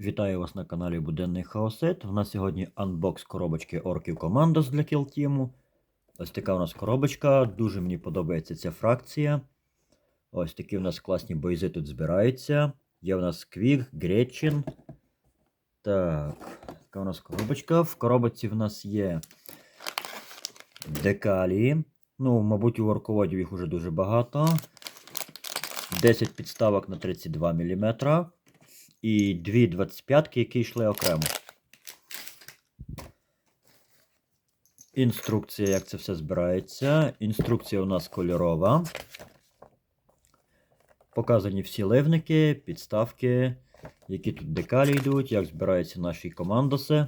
Вітаю вас на каналі Буденний Хаосет. У нас сьогодні анбокс коробочки Орків Командос для кілтіму. Ось така у нас коробочка. Дуже мені подобається ця фракція. Ось такі у нас класні бойзи тут збираються. Є у нас Квік, Гречин. Так, така у нас коробочка. В коробочці в нас є декалії. Ну, мабуть, у орководів їх уже дуже багато. 10 підставок на 32 мм і дві 25-ки, які йшли окремо. Інструкція, як це все збирається. Інструкція у нас кольорова. Показані всі ливники, підставки, які тут декалі йдуть, як збираються наші командоси.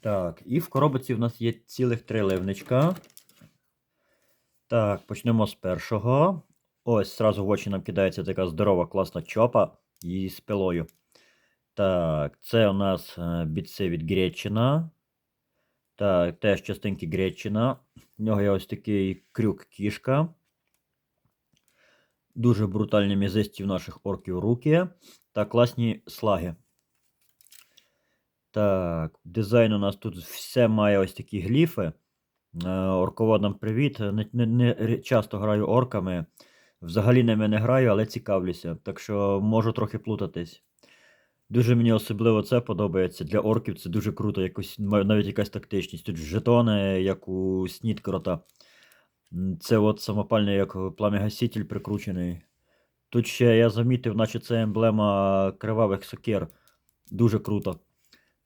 Так, і в коробці в нас є цілих три ливничка. Так, почнемо з першого. Ось, зразу в очі нам кидається така здорова, класна чопа її з пилою. Так, це у нас е, від Гречина. Так, теж частинки Гречина. В нього є ось такий крюк кішка. Дуже брутальні м'язисті в наших орків руки. Та класні слаги. Так, дизайн у нас тут все має ось такі гліфи. Е, Орководам привіт. Не, не, не часто граю орками. Взагалі ними не граю, але цікавлюся. Так що можу трохи плутатись. Дуже мені особливо це подобається. Для орків це дуже круто, якось, навіть якась тактичність. Тут жетони, як у Снідкрота. Це от самопальний, як плам'я-гаситель прикручений. Тут ще я замітив, наче це емблема кривавих сокир. Дуже круто.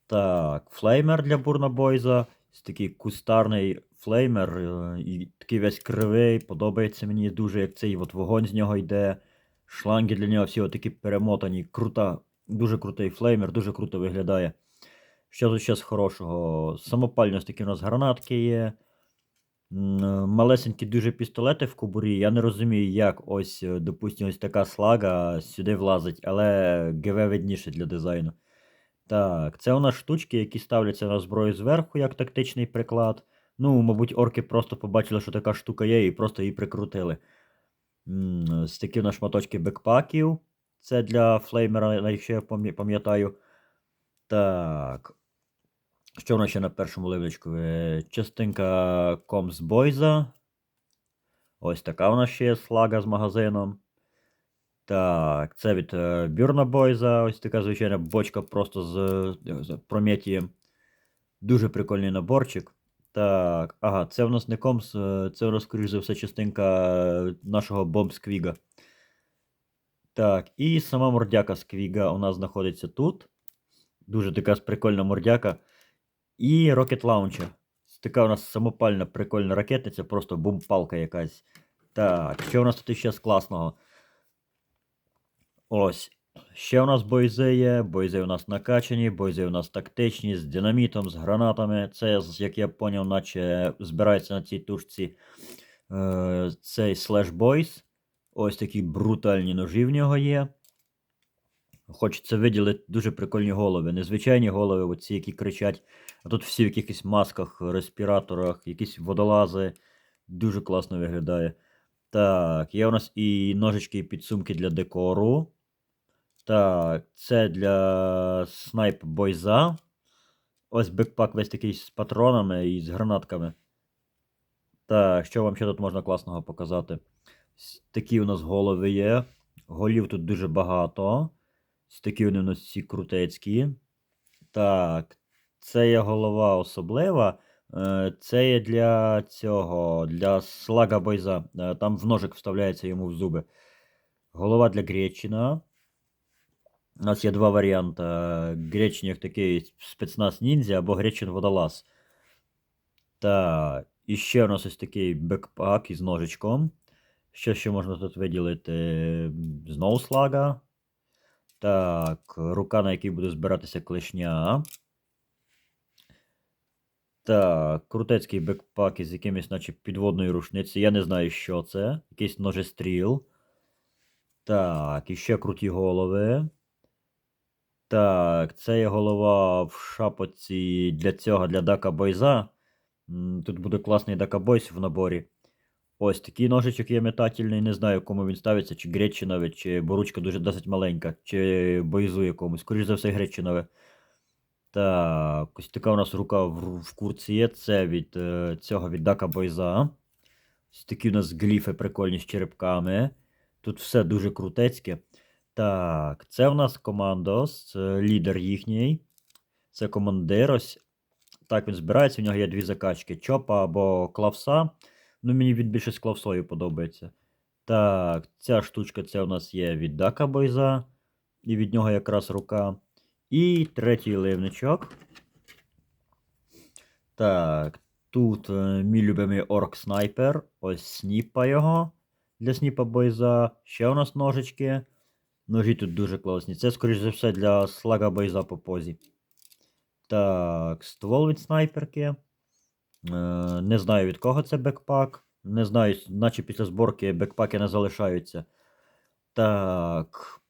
Так, флеймер для бурнабойза. Такий кустарний флеймер. е, І такий весь кривий. Подобається мені дуже, як цей от вогонь з нього йде. Шланги для нього всі отакі перемотані. Крута, дуже крутий флеймер, дуже круто виглядає. Що тут ще з хорошого? Самопальні ось такі у нас гранатки є. Е, Малесенькі дуже пістолети в кобурі. Я не розумію, як ось, е, допустимо, ось така слага сюди влазить, але ГВ видніше для дизайну. Так, це у нас штучки, які ставляться на зброю зверху, як тактичний приклад. Ну, мабуть, орки просто побачили, що така штука є, і просто її прикрутили. У нас шматочки бекпаків. Це для флеймера, якщо я пам'я- пам'ятаю. Так. Що у нас ще на першому ливничку? Е, Частинка Комсбойза. Ось така у нас ще є слага з магазином. Так, це від е, Бойза. Ось така звичайна бочка просто з, е, з Прометієм. Дуже прикольний наборчик. Так, ага, це в нас не комс, е, це у нас, скоріш за все, частинка е, нашого бомб Сквіга. Так, і сама мордяка Сквіга у нас знаходиться тут. Дуже така прикольна мордяка. І Rocket Launcher. Така у нас самопальна прикольна ракетниця, просто бомб-палка якась. Так, що у нас тут ще з класного? Ось. Ще у нас бойзи є. Бойзи у нас накачані, бойзи у нас тактичні, з динамітом, з гранатами. Це, як я поняв, наче збирається на цій тушці е, цей Boys. Ось такі брутальні ножі в нього є. Хочеться виділити дуже прикольні голови. Незвичайні голови, оці, які кричать. А тут всі в якихось масках, респіраторах, якісь водолази. Дуже класно виглядає. Так, є у нас і ножички, і підсумки для декору. Так, це для снайп бойза. Ось бекпак весь такий з патронами і з гранатками. Так, що вам ще тут можна класного показати? Такі у нас голови є. Голів тут дуже багато. Такі вони у нас всі крутецькі. Так, це є голова особлива. Е, Це є для цього, для слага бойза. Е, Там в ножик вставляється йому в зуби. Голова для Гречина. У нас є два варіанти. Гречин як такий спецназ ніндзя або Гречин водолаз. Так, і ще у нас ось такий бекпак із ножичком. Що ще можна тут виділити? Знову слага. Так, рука, на якій буде збиратися клешня. Так, крутецький бекпак із якимось, наче підводною рушниці. Я не знаю, що це. Якийсь ножестріл. Так, і ще круті голови. Так, це є голова в шапоці для цього, для Дака Бойза. Тут буде класний Дака Бойс в наборі. Ось такий ножичок є метательний, не знаю, кому він ставиться, чи гречинове, чи боручка дуже досить маленька, чи бойзу якомусь. Скоріше за все, гречинове. Так, ось така у нас рука в, в курці є. Це від е, цього від Дака Бойза. Ось такі у нас гліфи прикольні з черепками. Тут все дуже крутецьке. Так, це у нас командос, це лідер їхній. Це командир. Ось так він збирається. У нього є дві закачки: чопа або клавса. Ну, мені він більше з клавсою подобається. Так, ця штучка це у нас є від Дака Бойза. І від нього якраз рука. І третій ливничок. Так, тут е, мій любимий орк снайпер. Ось сніпа його. Для сніпа бойза. Ще у нас ножички. Ножі тут дуже класні. Це, скоріш за все, для слага бойза по позі. Так, ствол від снайперки. Е, не знаю від кого це бекпак. Не знаю, наче після зборки бекпаки не залишаються. Так.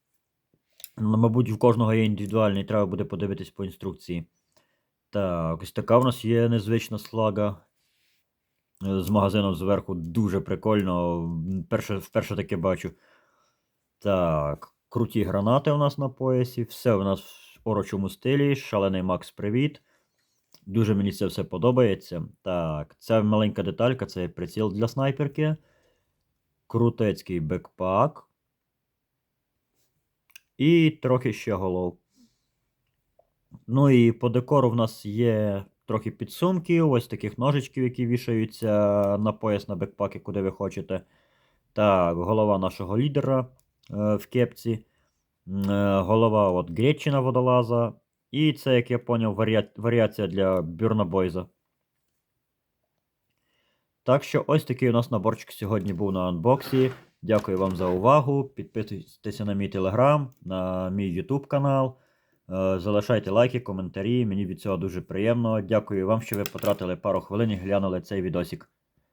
Ну, мабуть, в кожного є індивідуальний, треба буде подивитись по інструкції. Так, ось така в нас є незвична слага. Е, З магазином зверху дуже прикольно. Перше, вперше таке бачу. Так, круті гранати у нас на поясі. Все у нас в орочому стилі. Шалений Макс, привіт. Дуже мені це все подобається. Так, ця маленька деталька це приціл для снайперки. Крутецький бекпак. І трохи ще голов. Ну і по декору в нас є трохи підсумків, ось таких ножичків, які вішаються на пояс на бекпаки, куди ви хочете. Так, голова нашого лідера в кепці. Е, Голова от Гречина водолаза. І це, як я поняв, варіа... варіація для Бюрнабойза. Так що ось такий у нас наборчик сьогодні був на анбоксі. Дякую вам за увагу. Підписуйтеся на мій телеграм, на мій YouTube канал. Е, Залишайте лайки, коментарі. Мені від цього дуже приємно. Дякую вам, що ви потратили пару хвилин і глянули цей відосик.